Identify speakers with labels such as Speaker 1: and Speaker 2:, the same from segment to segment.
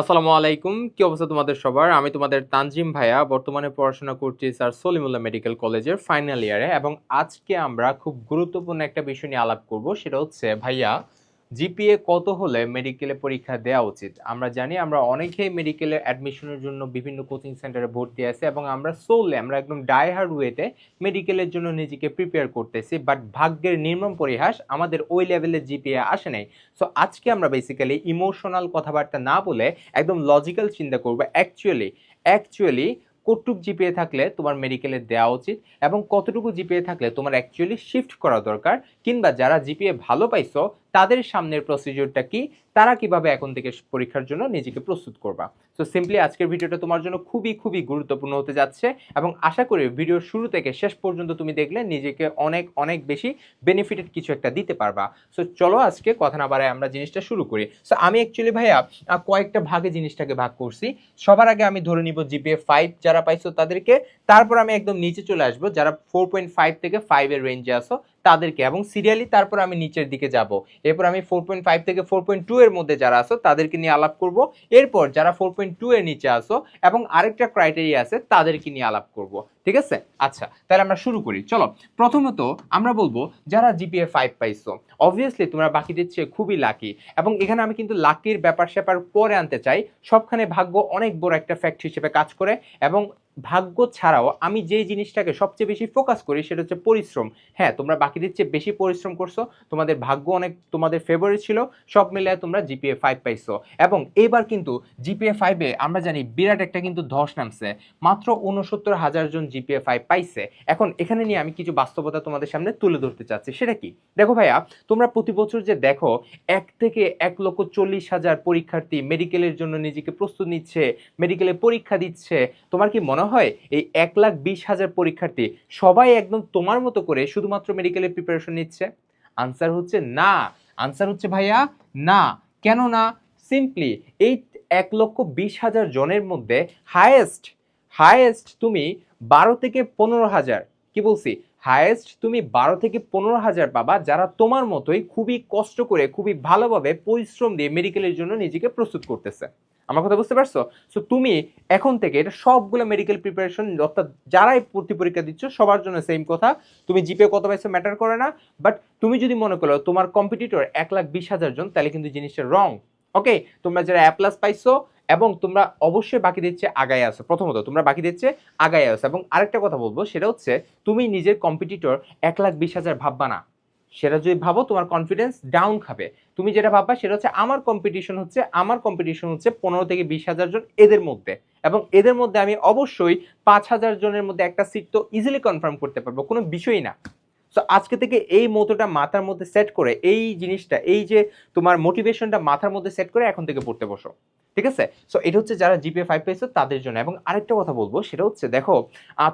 Speaker 1: আসসালামু আলাইকুম। কি অবস্থা তোমাদের সবার? আমি তোমাদের তানজিম ভাইয়া, বর্তমানে পড়াশোনা করছি স্যার সলিমুল্লাহ মেডিকেল কলেজের ফাইনাল ইয়ারে এবং আজকে আমরা খুব গুরুত্বপূর্ণ একটা বিষয় নিয়ে আলাপ করব, সেটা হচ্ছে ভাইয়া জিপিএ কত হলে মেডিকেলে পরীক্ষা দেওয়া উচিত? আমরা জানি আমরা অনেকেই মেডিকেলে অ্যাডমিশনের জন্য বিভিন্ন কোচিং সেন্টারে ভর্তি আছে এবং আমরা সোলে আমরা একদম ডাইহার্ড ওয়েতে মেডিকেলের জন্য নিজেকে প্রিপেয়ার করতেছি বাট ভাগ্যের নির্মম পরিহাস আমাদের ওই লেভেলের জিপিএ আসে নাই। সো আজকে আমরা বেসিক্যালি ইমোশনাল কথাবার্তা না বলে একদম লজিক্যাল চিন্তা করব। অ্যাকচুয়ালি অ্যাকচুয়ালি কতটুকু জিপিএ থাকলে তোমার মেডিকেলে দেওয়া উচিত এবং কতটুকু জিপিএ থাকলে তোমার অ্যাকচুয়ালি শিফট করা দরকার, কিংবা যারা জিপিএ ভালো পাইছো তাদের সামনের প্রসিডিওরটা কি? তারা কীভাবে এখন থেকে পরীক্ষার জন্য নিজেকে প্রস্তুত করবা? সো সিম্পলি আজকের ভিডিওটা তোমার জন্য খুবই খুবই গুরুত্বপূর্ণ হতে যাচ্ছে এবং আশা করি ভিডিওর শুরু থেকে শেষ পর্যন্ত তুমি দেখলে নিজেকে অনেক অনেক বেশি বেনিফিটেড কিছু একটা দিতে পারবা। সো চলো আজকে কথা না বাড়ায় আমরা জিনিসটা শুরু করি। সো আমি অ্যাকচুয়ালি ভাইয়া কয়েকটা ভাগে জিনিসটাকে ভাগ করছি। সবার আগে আমি ধরে নিব জিপিএ ফাইভ যারা পাইছো তাদেরকে। তারপর আমি একদম নিচে চলে আসব। যারা ফোর পয়েন্ট ফাইভ থেকে ফাইভের রেঞ্জে আসো তাদেরকে এবং সিরিয়ালি তারপর আমি নিচের দিকে যাব। এরপর আমি ফোর পয়েন্ট ফাইভ থেকে ফোর পয়েন্ট এর মধ্যে যারা আসো তাদেরকে নিয়ে আলাপ করব। এরপর যারা ফোর পয়েন্ট এর নিচে আসো এবং আরেকটা ক্রাইটেরিয়া আছে, তাদেরকে নিয়ে আলাপ করব। ঠিক আছে? আচ্ছা তাহলে আমরা শুরু করি। চলো, প্রথমত আমরা বলব যারা জিপিএ ফাইভ পাইছো। অবভিয়াসলি তোমরা বাকিদের চেয়ে খুবই লাকি এবং এখানে আমি কিন্তু লাকির ব্যাপার স্যাপার পরে আনতে চাই। সবখানে ভাগ্য অনেক বড় একটা ফ্যাক্ট হিসেবে কাজ করে এবং ভাগ্য ছাড়াও আমি যে জিনিসটাকে সবচেয়ে বেশি ফোকাস করি সেটা হচ্ছে পরিশ্রম। হ্যাঁ তোমরা বাকিদের চেয়ে বেশি পরিশ্রম করছ, তোমাদের ভাগ্য অনেক, তোমাদের ফেভারিট ছিল, সব মিলে তোমরা জিপিএ ফাইভ পাইছো। এবং এবার কিন্তু জিপিএ ফাইভে আমরা জানি বিরাট একটা কিন্তু ধস নামছে। মাত্র উনসত্তর হাজার জন জিপিএ ফাইভ পাইছে। এখন এখানে নিয়ে আমি কিছু বাস্তবতা তোমাদের সামনে তুলে ধরতে চাচ্ছি। সেটা কি? দেখো ভাইয়া, তোমরা প্রতি বছর যে দেখো, এক থেকে এক লক্ষ চল্লিশ হাজার পরীক্ষার্থী মেডিকেলের জন্য নিজেকে প্রস্তুত নিচ্ছে মেডিকেলে পরীক্ষা দিচ্ছে। তোমার কি মনে হয় এই এক লাখ বিশ হাজার পরীক্ষার্থী সবাই একদম তোমার মতো করে শুধুমাত্র মেডিকেলের প্রিপারেশন নিচ্ছে? আনসার হচ্ছে না। আনসার হচ্ছে ভাইয়া, না। কেন না সিম্পলি এই এক লক্ষ বিশ হাজার জনের মধ্যে হায়েস্ট হায়েস্ট তুমি বারো থেকে পনেরো হাজার। কি বলছি? হায়েস্ট তুমি বারো থেকে পনেরো হাজার পাবা যারা তোমার মতোই খুবই কষ্ট করে, খুবই ভালোভাবে পরিশ্রম দিয়ে মেডিকেলের জন্য নিজেকে প্রস্তুত করতেছে। আমার কথা বুঝতে পারছ? সো তুমি এখন থেকে এটা সবগুলো মেডিকেল প্রিপারেশন অর্থাৎ যারাই ভর্তি পরীক্ষা দিচ্ছ, সবার জন্য সেম কথা। তুমি জিপে কত পাইছো ম্যাটার করে না। বাট তুমি যদি মনে করো তোমার কম্পিটিটর এক লাখ বিশ হাজার জন, তাহলে কিন্তু জিনিসটা রং ওকে তোমরা যারা অ্যাপ্লাস পাইছো এবং তোমরা অবশ্যই বাকি দিচ্ছে আগায় আসো প্রথমত, তোমরা বাকি দিচ্ছে আগায় আসো এবং আরেকটা কথা বলব, সেটা হচ্ছে তুমি নিজের কম্পিটিটর এক লাখ বিশ হাজার ভাববা না। সেটা যদি ভাবো, তোমার কনফিডেন্স ডাউন খাবে। তুমি যেটা ভাববা, সেটা হচ্ছে আমার কম্পিটিশন হচ্ছে, আমার কম্পিটিশন হচ্ছে পনেরো থেকে বিশ হাজার জন এদের মধ্যে। এবং এদের মধ্যে আমি অবশ্যই পাঁচ হাজার জনের মধ্যে একটা সিট তো ইজিলি কনফার্ম করতে পারব, কোনো বিষয়ই না। সো আজকে থেকে এই মতোটা মাথার মধ্যে সেট করে এই জিনিসটা, এই যে তোমার মোটিভেশনটা মাথার মধ্যে সেট করে এখন থেকে পড়তে বসো। ঠিক আছে? সো এটা হচ্ছে যারা জিপিএ ফাইভ পেয়েছ তাদের জন্য। এবং আরেকটা কথা বলব, সেটা হচ্ছে দেখো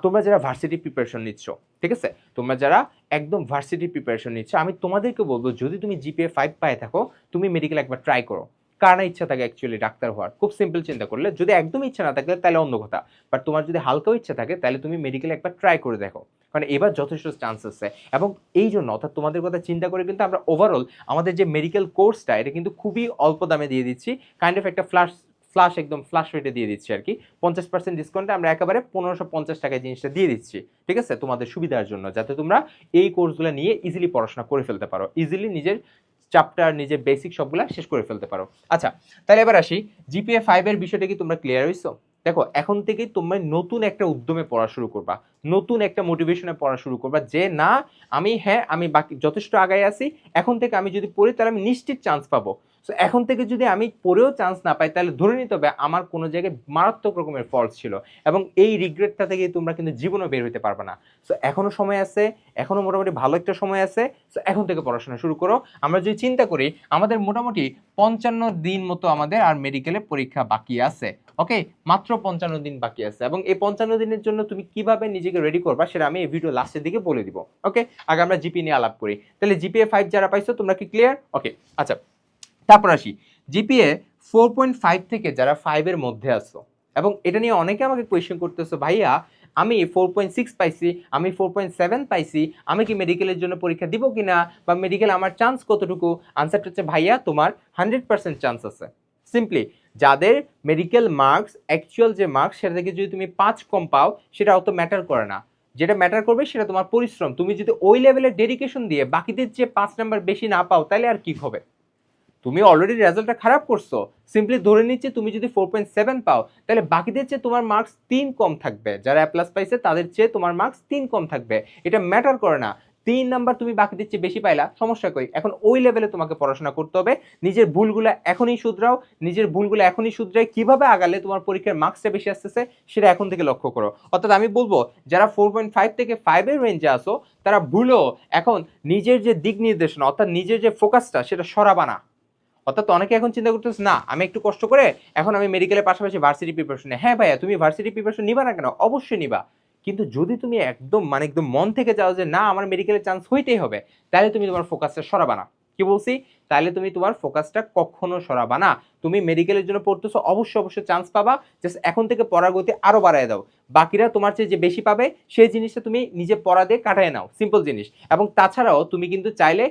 Speaker 1: তোমরা যারা ভার্সিটি প্রিপারেশন নিচ্ছ, ঠিক আছে? তোমরা যারা একদম ভার্সিটি প্রিপারেশন নিচ্ছ, আমি তোমাদেরকে বলব, যদি তুমি জিপিএ ফাইভ পায়ে থাকো, তুমি মেডিকেল একবার ট্রাই করো। কার ইচ্ছা থাকে অ্যাকচুয়ালি ডাক্তার হওয়ার। খুব সিম্পল চিন্তা করলে, যদি একদম ইচ্ছা না থাকে তাহলে অন্য কথা। বাট তোমার যদি হালকাও ইচ্ছা থাকে, তাহলে তুমি মেডিকেল একবার ট্রাই করে দেখো। কারণ এবার যথেষ্ট চান্স আছে। এবং এই জন্য, অর্থাৎ তোমাদের কথা চিন্তা করে কিন্তু আমরা ওভারঅল আমাদের যে মেডিকেল কোর্সটা এটা কিন্তু খুবই অল্প দামে দিয়ে দিচ্ছি। কাইন্ড অফ একটা ফ্লাশ ফ্লাশ একদম ফ্লাশ রেটে দিয়ে দিচ্ছি আর কি। পঞ্চাশ পার্সেন্ট ডিসকাউন্টে আমরা একেবারে পনেরোশো পঞ্চাশ টাকায় জিনিসটা দিয়ে দিচ্ছি। ঠিক আছে? তোমাদের সুবিধার জন্য, যাতে তোমরা এই কোর্সগুলো নিয়ে ইজিলি পড়াশোনা করে ফেলতে পারো। ইজিলি নিজের চ্যাপ্টার নিজে বেসিক সবগুলো শেষ করে ফেলতে পারো। আচ্ছা তাহলে এবার আসি। জিপিএ ফাইভের বিষয়টা কি তোমরা ক্লিয়ার হয়েছো দেখো, এখন থেকেই তোমরা নতুন একটা উদ্যমে পড়া শুরু করবা, নতুন একটা মোটিভেশনে পড়া শুরু করবা যে, না, আমি হ্যাঁ আমি বাকি যথেষ্ট আগায় আছি, এখন থেকে আমি যদি পড়ি তাহলে আমি নিশ্চিত চান্স পাবো। সো এখন থেকে যদি আমি পরেও চান্স না পাই, তাহলে ধরে নিতে হবে আমার কোনো জায়গায় মারাত্মক রকমের ফল্ট ছিল এবং এই রিগ্রেটটা থেকে তোমরা কিন্তু জীবনও বের হতে পারবে না। সো এখনও সময় আছে, এখনও মোটামুটি ভালো একটা সময় আছে। সো এখন থেকে পড়াশোনা শুরু করো। আমরা যদি চিন্তা করি, আমাদের মোটামুটি পঞ্চান্ন দিন মতো আমাদের আর মেডিকেলে পরীক্ষা বাকি আছে। ওকে মাত্র পঞ্চান্ন দিন বাকি আছে। এবং এই পঞ্চান্ন দিনের জন্য তুমি কীভাবে নিজেকে রেডি করবা সেটা আমি এই ভিডিও লাস্টের দিকে বলে দিব। ওকে আগে আমরা জিপি নিয়ে আলাপ করি। তাহলে জিপিএ ফাইভ যারা পাইছো, তোমরা কি ক্লিয়ার ওকে আচ্ছা তারপর আসি। জিপিএ ফোর পয়েন্ট ফাইভ থেকে যারা ফাইভের মধ্যে আসো এবং এটা নিয়ে অনেকে আমাকে কোয়েশ্চেন করতেছো, ভাইয়া, আমি ফোর পয়েন্ট সিক্স পাইছি, আমি ফোর পয়েন্ট সেভেন পাইছি, আমি কি মেডিকেলের জন্য পরীক্ষা দিব কি না বা মেডিকেল আমার চান্স কতটুকু? আনসারটা হচ্ছে, ভাইয়া, তোমার হান্ড্রেড পার্সেন্ট চান্স আছে। সিম্পলি যাদের মেডিকেল মার্কস অ্যাকচুয়াল যে মার্কস সেটা থেকে যদি তুমি পাঁচ কম পাও, সেটা অত ম্যাটার করে না। যেটা ম্যাটার করবে, সেটা তোমার পরিশ্রম। তুমি যদি ওই লেভেলের ডেডিকেশন দিয়ে বাকিদের যে পাঁচ নাম্বার বেশি না পাও, তাহলে আর কি হবে? তুমি অলরেডি রেজাল্টটা খারাপ করছ। সিম্পলি ধরে নিচ্ছে তুমি যদি ফোর পয়েন্ট সেভেন পাও, তাহলে বাকিদের চেয়ে তোমার মার্কস তিন কম থাকবে। যারা প্লাস পাইছে, তাদের চেয়ে তোমার মার্কস তিন কম থাকবে। এটা ম্যাটার করে না। তিন নাম্বার তুমি বাকিদের চেয়ে বেশি পাইলা, সমস্যা কই? এখন ওই লেভেলে তোমাকে পড়াশোনা করতে হবে। নিজের ভুলগুলো এখনই শুধরাও। নিজের ভুলগুলো এখনই শুধরাই। কীভাবে আগালে তোমার পরীক্ষার মার্কসটা বেশি আসতেছে, সেটা এখন থেকে লক্ষ্য করো। অর্থাৎ আমি বলব, যারা ফোর পয়েন্ট ফাইভ থেকে ফাইভের রেঞ্জে আসো তারা ভুলো এখন নিজের যে দিক নির্দেশনা, অর্থাৎ নিজের যে ফোকাসটা সেটা সরাবা না। অর্থাৎ অনেকে এখন চিন্তা করতেছে, না, আমি একটু কষ্ট করে এখন আমি মেডিকেলের পাশাপাশি ভার্সিটি প্রিপারেশন হ্যাঁ ভাইয়া, তুমি ভার্সিটি প্রিপারেশন নিবা না কেন? অবশ্যই নিবা। কিন্তু যদি তুমি একদম মানে একদম মন থেকে যাও যে, না, আমার মেডিকেলের চান্স হইতেই হবে, তাহলে তুমি তোমার ফোকাসটা সরাবা না। কি বলছি? তাহলে তুমি তোমার ফোকাসটা কখনো সরাবা না। তুমি মেডিকেলের জন্য পড়তেছো, অবশ্যই অবশ্যই চান্স পাবা। জাস্ট এখন থেকে পড়ার গতি আরও বাড়ায় দাও। বাকিরা তোমার চেয়ে যে বেশি পাবে, সেই জিনিসটা তুমি নিজে পড়া দিয়ে কাটায় নাও। সিম্পল জিনিস। এবং তাছাড়াও তুমি কিন্তু চাইলে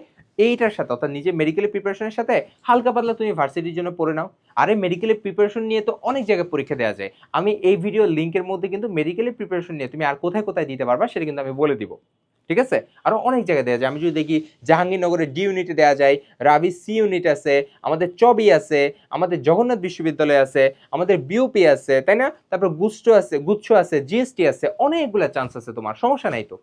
Speaker 1: এইটার সাথে, অর্থাৎ নিজে মেডিকেলের প্রিপারেশনের সাথে হালকা পাতলা তুমি ভার্সিটির জন্য পড়ে নাও। আরে মেডিকেলের প্রিপারেশন নিয়ে তো অনেক জায়গায় পরীক্ষা দেওয়া যায়। আমি এই ভিডিও লিঙ্কের মধ্যে কিন্তু মেডিকেলের প্রিপারেশন নিয়ে তুমি আর কোথায় কোথায় দিতে পারবা সেটা কিন্তু আমি বলে দিব। ঠিক আছে? আরও অনেক জায়গায় দেওয়া যায়। আমি যদি দেখি জাহাঙ্গীরনগরের ডি ইউনিটে দেওয়া যায়, রাবি সি ইউনিট আছে, আমাদের চবি আছে, আমাদের জগন্নাথ বিশ্ববিদ্যালয় আছে, আমাদের বিউপি আছে, তাই না? তারপর গুচ্ছ আছে গুচ্ছ আছে জিএসটি আছে, অনেকগুলো চান্স আছে তোমার, সমস্যা নাই তো।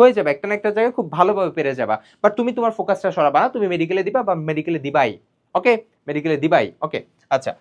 Speaker 1: হয়ে যাবে, একটা না একটা জায়গায় খুব ভালোভাবে পেরে যাবা। বাট তুমি তোমার ফোকাসটা সরাবা না তুমি মেডিকেলে দিবা বা মেডিকেলে দিবাই। ওকে মেডিকেলে দিবাই। ওকে আচ্ছা।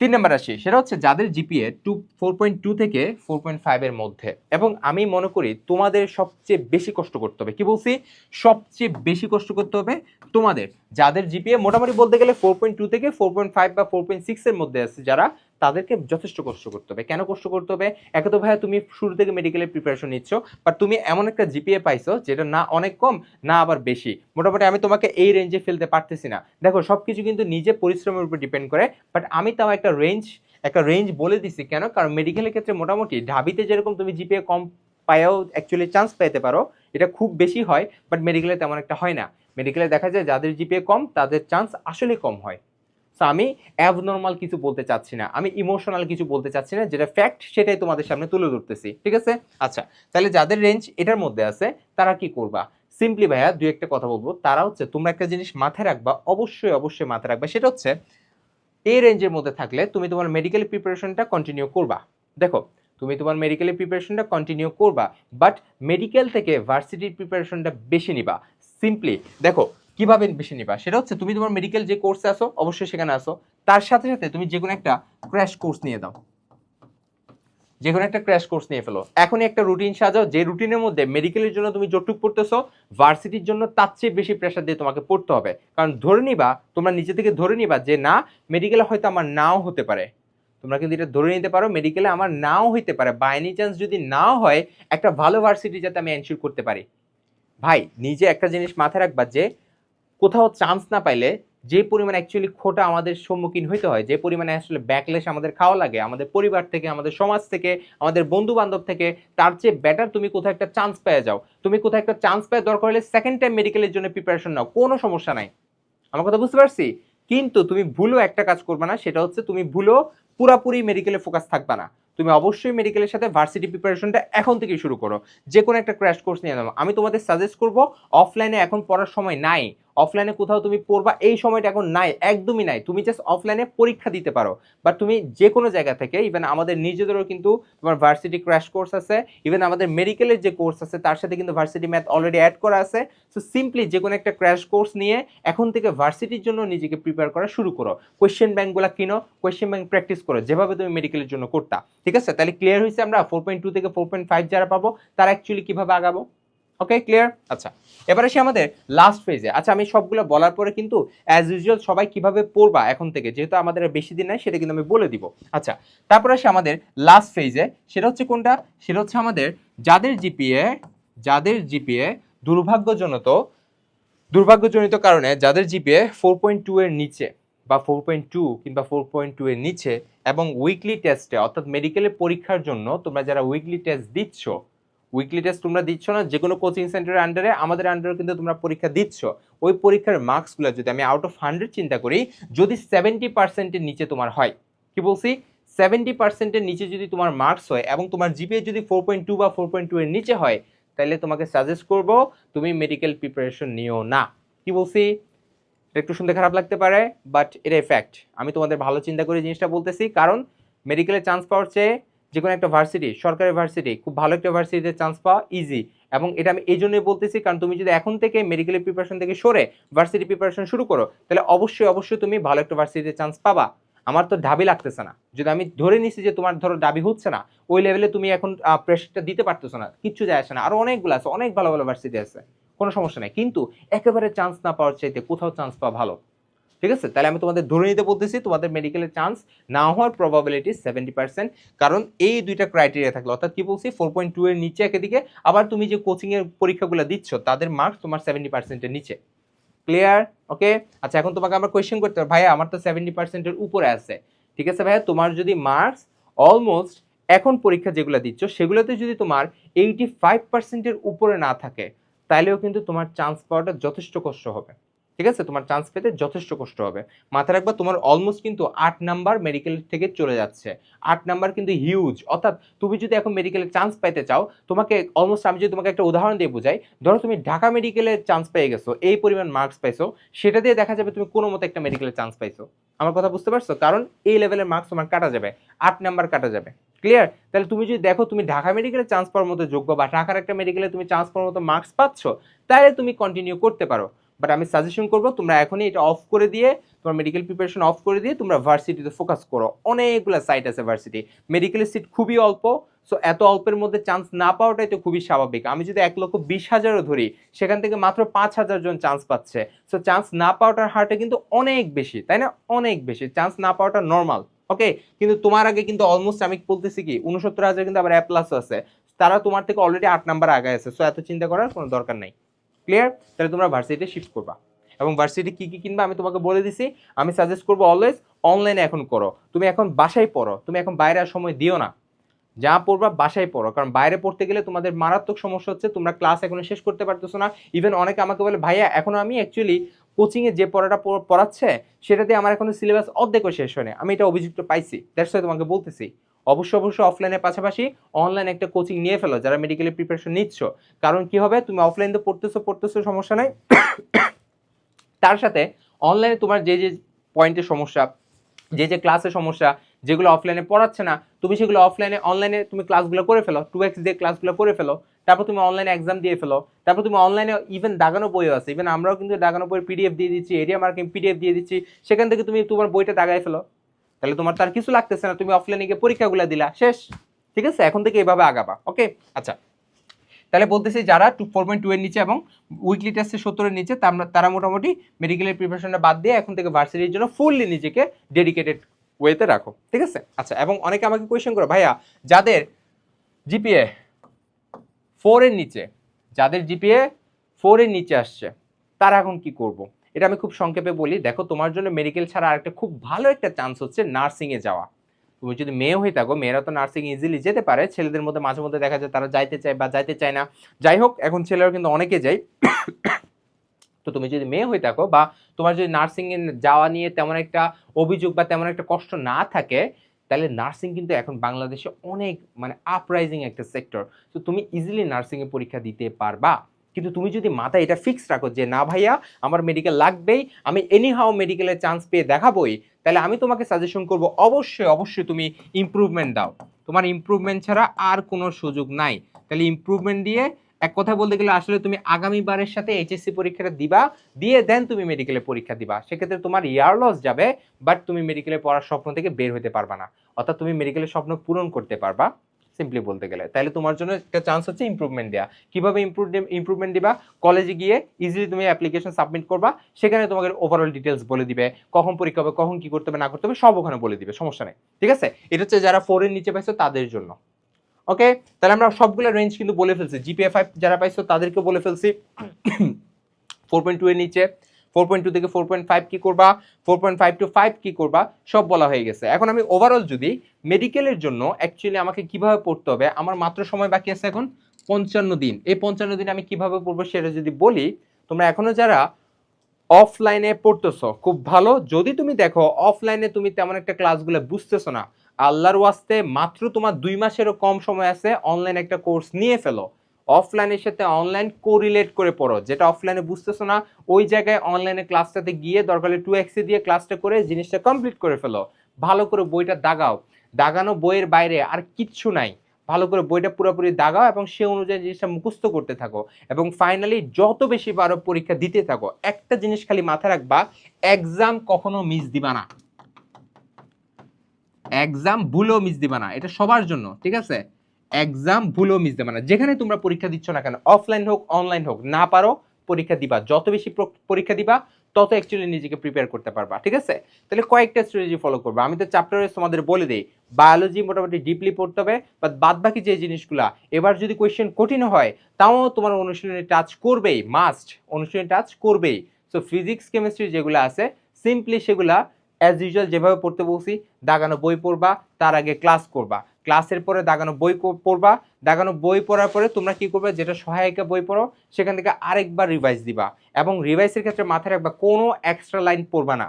Speaker 1: তিন নম্বর আসি সেটা হচ্ছে যাদের GPA two four point two থেকে ফোর পয়েন্ট ফাইভের মধ্যে। এবং আমি মনে করি তোমাদের সবচেয়ে বেশি কষ্ট করতে হবে। কি বলছি? সবচেয়ে বেশি কষ্ট করতে হবে তোমাদের। যাদের জিপিএ মোটামুটি বলতে গেলে ফোর পয়েন্ট টু থেকে ফোর পয়েন্ট ফাইভ বা ফোর পয়েন্ট সিক্সের মধ্যে আছে যারা, তাদেরকে যথেষ্ট কষ্ট করতে হবে। কেন কষ্ট করতে হবে? একে তো ভাইয়া তুমি শুরু থেকে মেডিকেলের প্রিপারেশন নিচ্ছ বাট তুমি এমন একটা জিপিএ পাইছো যেটা না অনেক কম, না আবার বেশি। মোটামুটি আমি তোমাকে এই রেঞ্জে ফেলতে পারতেছি না। দেখো সব কিছু কিন্তু নিজে পরিশ্রমের উপর ডিপেন্ড করে বাট আমি তাও একটা রেঞ্জ একটা রেঞ্জ বলে দিছি কেন? কারণ মেডিকেলের ক্ষেত্রে মোটামুটি ঢাবিতে যেরকম তুমি জিপিএ কম পায়াও অ্যাকচুয়ালি চান্স পেতে পারো, এটা খুব বেশি হয় বাট মেডিকেলে তেমন একটা হয় না। মেডিকেলে দেখা যায় যাদের জিপিএ কম, তাদের চান্স আসলে কম হয়। সো আমি অ্যাবনর্মাল কিছু বলতে চাচ্ছি না। আমি ইমোশনাল কিছু বলতে চাচ্ছি না। যেটা ফ্যাক্ট সেটাই তোমাদের সামনে তুলে ধরতেছি। ঠিক আছে? আচ্ছা তাহলে যাদের রেঞ্জ এটার মধ্যে আছে, তারা কি করবা? সিম্পলি ভাইয়া, দুই একটা কথা বলব। তারা হচ্ছে, তোমরা একটা জিনিস মাথায় রাখবা, অবশ্যই অবশ্যই মাথায় রাখবা। সেটা হচ্ছে, এই রেঞ্জের মধ্যে থাকলে তুমি তোমার মেডিকেল প্রিপারেশনটা কন্টিনিউ করবা। দেখো, তুমি তোমার মেডিকেলের প্রিপারেশনটা কন্টিনিউ করবা বাট মেডিকেল থেকে ভার্সিটির প্রিপারেশনটা বেশি নিবা। সিম্পলি দেখো, কীভাবে বেশি নিবা? সেটা হচ্ছে তুমি তোমার মেডিকেল যে কোর্সে আসো অবশ্যই সেখানে আসো তার সাথে সাথে তুমি যে কোনো একটা ক্র্যাশ কোর্স নিয়ে দাও। যে কোনো একটা ক্র্যাশ কোর্স নিয়ে ফেলো। এখনই একটা রুটিন সাজাও, যে রুটিনের মধ্যে মেডিকেলের জন্য তুমি যতটুক পড়তেছো ভার্সিটির জন্য তার চেয়ে বেশি প্রেশার দিয়ে তোমাকে পড়তে হবে। কারণ ধরে নিবা, তোমরা নিজে থেকে ধরে নিবা যে, না মেডিকেলে হয়তো আমার নাও হতে পারে। তোমরা কিন্তু এটা ধরে নিতে পারো মেডিকেলে আমার নাও হইতে পারে। বাই এনি চান্স যদি নাও হয়, একটা ভালো ভার্সিটি যাতে আমি এনশিওর করতে পারি। ভাই, নিজে একটা জিনিস মাথায় রাখবা যে, কোথাও চান্স না পাইলে যে পরিমাণ অ্যাকচুয়ালি খোটা আমাদের সম্মুখীন হইতে হয়, যে পরিমাণে আসলে ব্যাকলেশ আমাদের খাওয়া লাগে, আমাদের পরিবার থেকে, আমাদের সমাজ থেকে, আমাদের বন্ধু বান্ধব থেকে, তার চেয়ে বেটার তুমি কোথাও একটা চান্স পেয়ে যাও। তুমি কোথাও একটা চান্স পেয়ে দরকার হলে সেকেন্ড টাইম মেডিকেলের জন্য প্রিপারেশন নাও, কোনো সমস্যা নাই। আমার কথা বুঝতে পারছি? কিন্তু তুমি ভুলও একটা কাজ করবে না, সেটা হচ্ছে তুমি ভুলও পুরাপুরি মেডিকেলে ফোকাস থাকবে না। তুমি অবশ্যই মেডিকেলের সাথে ভার্সিটি প্রিপারেশনটা এখন থেকে শুরু করো। যে কোনো একটা ক্র্যাশ কোর্স নিয়ে নাও। আমি তোমাদের সাজেস্ট করব অফলাইনে এখন পড়ার সময় নাই। অফলাইনে কোথাও তুমি পড়বা, এই সময়টা এখন নাই, একদমই নাই। তুমি জাস্ট অফলাইনে পরীক্ষা দিতে পারো। বাট তুমি যে কোনো জায়গা থেকে ইভেন আমাদের নিজেদেরও কিন্তু তোমার ভার্সিটি ক্র্যাশ কোর্স আছে ইভেন আমাদের মেডিকেলের যে কোর্স আছে, তার সাথে কিন্তু ভার্সিটি ম্যাথ অলরেডি অ্যাড করা আছে। সো সিম্পলি যে কোনো একটা ক্র্যাশ কোর্স নিয়ে এখন থেকে ভার্সিটির জন্য নিজেকে প্রিপেয়ার করা শুরু করো। কোয়েশ্চেন ব্যাংকগুলো কিনো কোয়েশ্চেন ব্যাঙ্ক প্র্যাকটিস করো, যেভাবে তুমি মেডিকেলের জন্য করতা। ঠিক আছে? তাহলে ক্লিয়ার হয়েছে আমরা? ফোর পয়েন্ট টু থেকে ফোর পয়েন্ট ফাইভ যারা পাবো, তারা অ্যাকচুয়ালি কীভাবে আগাবো? ওকে ক্লিয়ার আচ্ছা এবার আসি আমাদের লাস্ট ফেজে আচ্ছা আমি সবগুলো বলার পরে কিন্তু অ্যাজ ইউজুয়াল সবাই কীভাবে পড়বা এখন থেকে, যেহেতু আমাদের বেশি দিন নাই, সেটা কিন্তু আমি বলে দিব। আচ্ছা তারপর আসি আমাদের লাস্ট ফেজে সেটা হচ্ছে কোনটা? সেটা হচ্ছে আমাদের যাদের জিপিএ যাদের জিপিএ দুর্ভাগ্যজনক, দুর্ভাগ্যজনিত কারণে যাদের জিপিএ ফোর পয়েন্ট টু এর নিচে বা ফোর পয়েন্ট টু কিংবা ফোর পয়েন্ট টু এর নিচে এবং উইকলি টেস্টে অর্থাৎ মেডিকেলের পরীক্ষার জন্য তোমরা যারা উইকলি টেস্ট দিচ্ছ উইকলি টেস্ট তোমরা দিচ্ছ না যে কোনো কোচিং সেন্টারের আন্ডারে আমাদের আন্ডারে কিন্তু তোমরা পরীক্ষা দিচ্ছ। ওই পরীক্ষার মার্কসগুলো যদি আমি আউট অফ হান্ড্রেড চিন্তা করি, যদি সেভেন্টি পার্সেন্টের নিচে তোমার হয়, কি বলছি? সেভেন্টি পার্সেন্টের নিচে যদি তোমার মার্কস হয় এবং তোমার জিপিএ যদি ফোর পয়েন্ট টু বা ফোর পয়েন্ট টু এর নিচে হয়, তাহলে তোমাকে সাজেস্ট করব, তুমি মেডিকেল প্রিপারেশন নিও না। কি বলছি? একটু শুনতে খারাপ লাগতে পারে বাট এটা ফ্যাক্ট আমি তোমাদের ভালো চিন্তা করে জিনিসটা বলতেছি, কারণ মেডিকেলে চান্স পাওয়ার চেয়ে যে কোনো একটা ভার্সিটি সরকারি ভার্সিটি খুব ভালো একটা ভার্সিটিতে চান্স পাওয়া ইজি এবং এটা আমি এই জন্যই বলতেছি, কারণ তুমি যদি এখন থেকে মেডিকেলের প্রিপারেশন থেকে সরে ভার্সিটি প্রিপারেশন শুরু করো, তাহলে অবশ্যই অবশ্যই তুমি ভালো একটা ভার্সিটিতে চান্স পাবা। আমার তো ঢাবি লাগতেছে না। যদি আমি ধরে নিছি যে তোমার ধরো দাবি হচ্ছে না, ওই লেভেলে তুমি এখন প্রেশারটা দিতে পারতেছো না, কিচ্ছু যায় আসে না। আরও অনেকগুলো আছে, অনেক ভালো ভালো ভার্সিটি আছে, কোনো সমস্যা নেই। কিন্তু একেবারে চান্স না পাওয়ার চাইতে কোথাও চান্স পাওয়া ভালো। ঠিক আছে? তাহলে আমি তোমাদের ধরে নিতে বলতেছি, তোমাদের মেডিকেলের চান্স না হওয়ার প্রবাবিলিটি সেভেন্টি পার্সেন্ট কারণ এই দুইটা ক্রাইটেরিয়া থাকল, অর্থাৎ কি বলছি? ফোর পয়েন্ট টু এর নিচে একদিকে, আবার তুমি যে কোচিংয়ের পরীক্ষাগুলো দিচ্ছ, তাদের মার্কস তোমার সেভেন্টি পার্সেন্টের নিচে। ক্লিয়ার ওকে আচ্ছা এখন তোমাকে আমরা কোয়েশ্চেন করতে হবে। ভাইয়া, আমার তো সেভেন্টি পার্সেন্টের উপরে আছে। ঠিক আছে ভাইয়া? তোমার যদি মার্কস অলমোস্ট এখন পরীক্ষা যেগুলো দিচ্ছ, সেগুলোতে যদি তোমার এইটি ফাইভ পার্সেন্টের উপরে না থাকে তাহলেও কিন্তু তোমার চান্স পাওয়াটা যথেষ্ট কষ্ট হবে। ঠিক আছে? তোমার চান্স পেতে যথেষ্ট কষ্ট হবে। মাথায় রাখবা, তোমার অলমোস্ট কিন্তু আট নাম্বার মেডিকেল থেকে চলে যাচ্ছে। আট নাম্বার কিন্তু হিউজ অর্থাৎ তুমি যদি এখন মেডিকেলে চান্স পাইতে চাও, তোমাকে অলমোস্ট আমি যদি তোমাকে একটা উদাহরণ দিয়ে বোঝাই, ধরো তুমি ঢাকা মেডিকেলে চান্স পেয়ে গেছো, এই পরিমাণ মার্কস পাইছো, সেটা দিয়ে দেখা যাবে তুমি কোনো মতো একটা মেডিকেলে চান্স পাইছো। আমার কথা বুঝতে পারছ? কারণ এই লেভেলের মার্কস তোমার কাটা যাবে। আট নাম্বার কাটা যাবে। ক্লিয়ার তাহলে তুমি যদি দেখো তুমি ঢাকা মেডিকেলে চান্স পাওয়ার মতো যোগ্য বা ঢাকার একটা মেডিকেলে তুমি চান্স পাওয়ার মতো মার্কস পাচ্ছ, তাহলে তুমি কন্টিনিউ করতে পারো। বাট আমি সাজেশন করব, তোমরা এখনই এটা অফ করে দিয়ে, তোমার মেডিকেল প্রিপারেশন অফ করে দিয়ে, তোমরা ভার্সিটিতে ফোকাস করো। অনেকগুলো সাইট আছে ভার্সিটি মেডিকেলের সিট খুবই অল্প সো এত অল্পের মধ্যে চান্স না পাওয়াটাই তো খুবই স্বাভাবিক। আমি যদি এক লক্ষ বিশ হাজারও ধরি, সেখান থেকে মাত্র পাঁচ হাজার জন চান্স পাচ্ছে। সো চান্স না পাওয়াটার হারটা কিন্তু অনেক বেশি, তাই না? অনেক বেশি। চান্স না পাওয়াটা নর্মাল ওকে কিন্তু তোমার আগে কিন্তু অলমোস্ট আমি বলতেছি কি, উনসত্তর হাজার কিন্তু আবার প্লাসও আছে। তারা তোমার থেকে অলরেডি আট নাম্বার আগে আছে সো এত চিন্তা করার কোনো দরকার নেই। ক্লিয়ার তাহলে তোমরা ভার্সিটি শিফট করবা। এবং ভার্সিটি কি কি কিনবা? আমি তোমাকে বলে দিছি। আমি সাজেস্ট করব অলওয়েজ অনলাইনে এখন করো। তুমি এখন বাসায় পড়ো। তুমি এখন বাইরে সময় দিও না। যা পড়বা বাসায় পড়ো। কারণ বাইরে পড়তে গেলে তোমাদের মারাত্মক সমস্যা হচ্ছে, তোমরা ক্লাস এখনও শেষ করতে পারতেছো না। ইভেন অনেকে আমাকে বলে, ভাইয়া, এখনও আমি অ্যাকচুয়ালি কোচিংয়ে যে পড়াটা পড়াচ্ছে সেটা দিয়ে আমার এখনও সিলেবাস অর্ধেকও শেষ হয়নি। আমি এটা অভিযুক্ত পাইছি। দ্যাটস তোমাকে বলতেছি। অবশ্যই অবশ্যই অফলাইনের পাশাপাশি অনলাইন একটা কোচিং নিয়ে ফেলো, যারা মেডিকেলের প্রিপারেশন নিচ্ছ। কারণ কি হবে? তুমি অফলাইন তো পড়তেছো পড়তেছো, সমস্যা নাই। তার সাথে অনলাইনে তোমার যে যে পয়েন্টের সমস্যা, যে যে ক্লাসের সমস্যা, যেগুলো অফলাইনে পড়াচ্ছে না, তুমি সেগুলো অফলাইনে অনলাইনে তুমি ক্লাসগুলো করে ফেলো টু এক্স দিয়ে ক্লাসগুলো করে ফেলো, তারপর তুমি অনলাইনে এক্সাম দিয়ে ফেলো, তারপর তুমি অনলাইনে ইভেন দাগানো বইও আছে ইভেন আমরাও কিন্তু দাগানো বইয়ের পিডিএফ দিয়ে দিচ্ছি এরিয়া মার্কিং পিডিএফ দিয়ে দিচ্ছি, সেখান থেকে তুমি তোমার বইটা দাগাই ফেলো। তাহলে তোমার তার কিছু লাগতেছে না তুমি অফলাইনে গিয়ে পরীক্ষাগুলো দিলা শেষ। ঠিক আছে? এখন থেকে এভাবে আগাবা ওকে আচ্ছা। তাহলে বলতেছি যারা টু ফোর পয়েন্ট টু এর নিচে এবং উইকলি টেস্টে সত্তরের নিচে তারা- তারা মোটামুটি মেডিকেলের প্রিপারেশনটা বাদ দিয়ে এখন থেকে ভার্সিটির জন্য ফুললি নিজেকে ডেডিকেটেড ওয়েতে রাখো ঠিক আছে? আচ্ছা এবং অনেকে আমাকে কোয়েশ্চেন করো ভাইয়া যাদের জিপিএ ফোরের নিচে যাদের জিপিএ ফোরের নিচে আসছে তারা এখন কি করব? এটা আমি খুব সংক্ষেপে বলি। দেখো, তোমার জন্য মেডিকেল ছাড়া আরেকটা খুব ভালো একটা চান্স হচ্ছে নার্সিংয়ে যাওয়া। তুমি যদি মেয়ে হয়ে থাকো, মেয়েরা তো নার্সিং ইজিলি যেতে পারে। ছেলেদের মধ্যে মাঝে মধ্যে দেখা যায় তারা যাইতে চায় বা যাইতে চায় না। যাই হোক, এখন ছেলেরা কিন্তু অনেকে যায়। তো তুমি যদি মেয়ে হয়ে থাকো বা তোমার যদি নার্সিং এ যাওয়া নিয়ে তেমন একটা অভিযোগ বা তেমন একটা কষ্ট না থাকে, তাহলে নার্সিং কিন্তু এখন বাংলাদেশে অনেক মানে আপরাইজিং একটা সেক্টর তো তুমি ইজিলি নার্সিং এ পরীক্ষা দিতে পারবা। কিন্তু তুমি যদি মাথায় এটা ফিক্স রাখো যে, না ভাইয়া, আমার মেডিকেল লাগবেই, আমি এনি হাও মেডিকেলের চান্স পেয়ে দেখাবই, তাহলে আমি তোমাকে সাজেশন করব, অবশ্যই অবশ্যই তুমি ইমপ্রুভমেন্ট দাও। তোমার ইমপ্রুভমেন্ট ছাড়া আর কোনো সুযোগ নাই। তাহলে ইমপ্রুভমেন্ট দিয়ে এক কথা বলতে গেলে আসলে তুমি আগামী বারের সাথে এইচএসসি পরীক্ষাটা দিবা, দিয়ে দেন তুমি মেডিকেলে পরীক্ষা দিবা। সেক্ষেত্রে তোমার ইয়ার লস যাবে বাট তুমি মেডিকেলে পড়ার স্বপ্ন থেকে বের হতে পারবা না। অর্থাৎ তুমি মেডিকেলের স্বপ্ন পূরণ করতে পারবা। সিম্পলি বলতে গেলে। তাহলে তোমার জন্য একটা চান্স হচ্ছে ইম্প্রুভমেন্ট দেওয়া কীভাবে ইমপ্রুভ ইমপ্রুভমেন্ট দিবা? কলেজে গিয়ে ইজিলি তুমি অ্যাপ্লিকেশন সাবমিট করবা। সেখানে তোমাকে ওভারঅল ডিটেলস বলে দিবে। কখন পরীক্ষা হবে, কখন কি করতে হবে, না করতে হবে, সব ওখানে বলে দিবে। সমস্যা নেই। ঠিক আছে? এটা হচ্ছে যারা ফোরের নিচে পাইছো তাদের জন্য। ওকে তাহলে আমরা সবগুলো রেঞ্জ কিন্তু বলে ফেলছি। জিপিএ ফাইভ যারা পাইছো তাদেরকে বলে ফেলছি। ফোর পয়েন্ট টু এর নিচে। ফোর পয়েন্ট টু থেকে ফোর পয়েন্ট ফাইভ কী করবা? Four point five to five কী করবা? সব বলা হয়ে গেছে। এখন আমি ওভারঅল যদি মেডিকেলের জন্য অ্যাকচুয়ালি আমাকে কীভাবে পড়তে হবে, আমার মাত্র সময় বাকি আছে এখন পঞ্চান্ন দিন। এই পঞ্চান্ন দিন আমি কীভাবে পড়ব সেটা যদি বলি, তোমরা এখনও যারা অফলাইনে পড়তেছো, খুব ভালো। যদি তুমি দেখো অফলাইনে তুমি তেমন একটা ক্লাসগুলো বুঝতেছো না, আল্লাহর ওয়াস্তে মাত্র তোমার দুই মাসেরও কম সময় আছে অনলাইন একটা কোর্স নিয়ে ফেলো। অফলাইনের সাথে অনলাইন কোরিলেট করে পড়ো। যেটা অফলাইনে বুঝতেছো না, ওই জায়গায় অনলাইনে ক্লাসটাতে গিয়ে দরকার টু এক্সে দিয়ে ক্লাসটা করে জিনিসটা কমপ্লিট করে ফেলো। ভালো করে বইটা দাগাও। দাগানো বইয়ের বাইরে আর কিচ্ছু নাই। ভালো করে বইটা পুরোপুরি দাগাও এবং সে অনুযায়ী জিনিসটা মুখস্থ করতে থাকো। এবং ফাইনালি যত বেশি পারো পরীক্ষা দিতে থাকো। একটা জিনিস খালি মাথায় রাখবা এক্সাম কখনো মিস দিবা না। এক্সাম ভুলেও মিস দিবা না। এটা সবার জন্য, ঠিক আছে? এক্সাম ভুলেও মিস দিবা যেখানে তোমরা পরীক্ষা দিচ্ছ না কেন অফলাইন হোক অনলাইন হোক, না পারো, পরীক্ষা দিবা। যত বেশি প্র- পরীক্ষা দিবা, তত অ্যাকচুয়ালি নিজেকে প্রিপেয়ার করতে পারবা, ঠিক আছে? তাহলে কয়েকটা স্ট্র্যাটেজি ফলো করবে। আমি তো চ্যাপ্টারে তোমাদের বলে দিই বায়োলজি মোটামুটি ডিপলি পড়তে হবে বাট বাদ বাকি যে জিনিসগুলা, এবার যদি কোয়েশ্চেন কঠিন হয়, তাও তোমার অনুশীলনে টাচ করবেই মাস্ট অনুশীলনে টাচ করবেই। সো ফিজিক্স কেমিস্ট্রি যেগুলো আছে সিম্পলি সেগুলা অ্যাজ ইউজুয়াল যেভাবে পড়তে বলছি, দাগানো বই পড়বা, তার আগে ক্লাস করবা। ক্লাসের পরে দাগানো বই পড়বা। দাগানো বই পড়ার পরে তোমরা কি করবে? যেটা সহায়িকা বই পড়ো, সেখান থেকে আরেকবার রিভাইজ দিবা। এবং রিভাইসের ক্ষেত্রে মাথায় রাখবা, কোনো এক্সট্রা লাইন পড়বা না।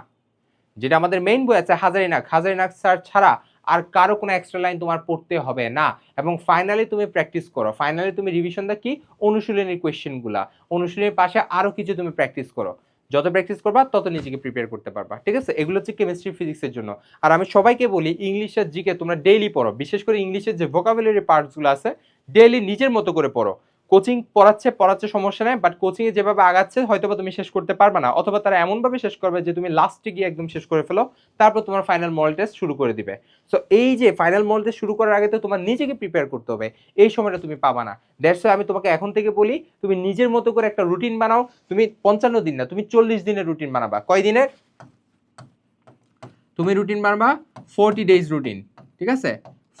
Speaker 1: যেটা আমাদের মেইন বই আছে, হাজারিনাক। হাজারিনাক স্যার ছাড়া আর কারও কোনো এক্সট্রা লাইন তোমার পড়তে হবে না। এবং ফাইনালি তুমি প্র্যাকটিস করো। ফাইনালি তুমি রিভিশনটা কি? অনুশীলনী কোয়েশ্চেনগুলা অনুশীলনের পাশে আরও কিছু তুমি প্র্যাকটিস করো। যত প্র্যাকটিস করবা, তত নিজেকে প্রিপেয়ার করতে পারবা। ঠিক আছে? এগুলো হচ্ছে কেমিস্ট্রি ফিজিক্সের জন্য। আর আমি সবাইকে বলি ইংলিশের জিকে তোমরা ডেইলি পড়ো। বিশেষ করে ইংলিশের যে ভোকাবুলারি পার্টসগুলো আছে ডেইলি নিজের মতো করে পড়ো। কোচিং পড়াচ্ছে পড়াচ্ছে সমস্যা নেই বাট কোচিংয়ে যেভাবে আগাচ্ছে হয়তো তুমি শেষ করতে পারবে না, অথবা তারা এমনভাবে শেষ করবে যে তুমি লাস্টে গিয়ে একদম শেষ করে ফেলো, তারপর তোমার ফাইনাল মডেল টেস্ট শুরু করে দিবে। সো এই যে ফাইনাল মডেল টেস্ট শুরু করার আগে তো তোমার নিজেকে প্রিপেয়ার করতে হবে, এই সময়টা তুমি পাবা না। দ্যাটস আমি তোমাকে এখন থেকে বলি, তুমি নিজের মতো করে একটা রুটিন বানাও, তুমি পঞ্চান্ন দিন না, তুমি চল্লিশ দিনের রুটিন বানাবা। কয় দিনের তুমি রুটিন বানাবা ফোরটি ডেজ রুটিন ঠিক আছে?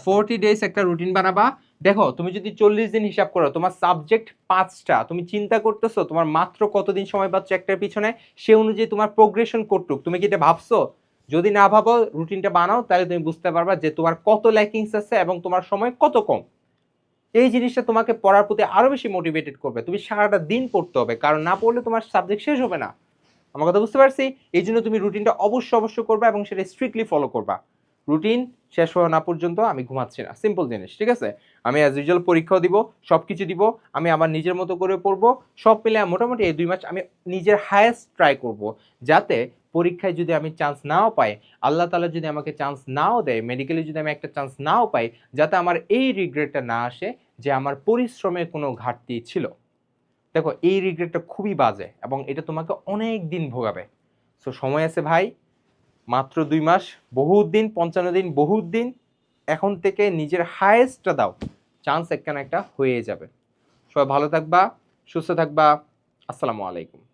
Speaker 1: ফোরটি ডেজ একটা রুটিন বানাবা দেখো, তুমি যদি চল্লিশ দিন হিসাব করো, তোমার সাবজেক্ট পাঁচটা, তুমি চিন্তা করতেছো তোমার মাত্র কতদিন সময় পাচ্ছ একটার পিছনে, সে অনুযায়ী তোমার প্রোগ্রেশন করতুক তুমি কি এটা ভাবছ? যদি না ভাবো রুটিনটা বানাও, তাহলে তুমি বুঝতে পারবা যে তোমার কত ল্যাকিংস আছে এবং তোমার সময় কত কম। এই জিনিসটা তোমাকে পড়ার প্রতি আরও বেশি মোটিভেটেড করবে। তুমি সারাটা দিন পড়তে হবে, কারণ না পড়লে তোমার সাবজেক্ট শেষ হবে না। আমার কথা বুঝতে পারছি? এই জন্য তুমি রুটিনটা অবশ্যই অবশ্যই করবা এবং সেটা স্ট্রিক্টলি ফলো করবা। রুটিন শেষ হওয়া না পর্যন্ত আমি ঘুমাচ্ছি না। সিম্পল জিনিস, ঠিক আছে? আমি অ্যাজ ইউজুয়াল পরীক্ষাও দিব সব কিছু দিব, আমি আমার নিজের মতো করে পড়ব, সব মিলে মোটামুটি এই দুই মাস আমি নিজের হায়েস্ট ট্রাই করব, যাতে পরীক্ষায় যদি আমি চান্স নাও পাই, আল্লাহ তালা যদি আমাকে চান্স নাও দেয় মেডিকেলে যদি আমি একটা চান্স নাও পাই, যাতে আমার এই রিগ্রেটটা না আসে যে আমার পরিশ্রমের কোনো ঘাটতি ছিল। দেখো, এই রিগ্রেটটা খুবই বাজে এবং এটা তোমাকে অনেক দিন ভোগাবে। সো সময় আছে ভাই, মাত্র দুই মাস, বহুত দিন, পঞ্চান্ন দিন, বহুত দিন এখন থেকে নিজের হায়েস্টটা দাও। চান্স একখানে একটা হয়ে যাবে। সবাই ভালো থাকবা, সুস্থ থাকবা। আসসালামু আলাইকুম।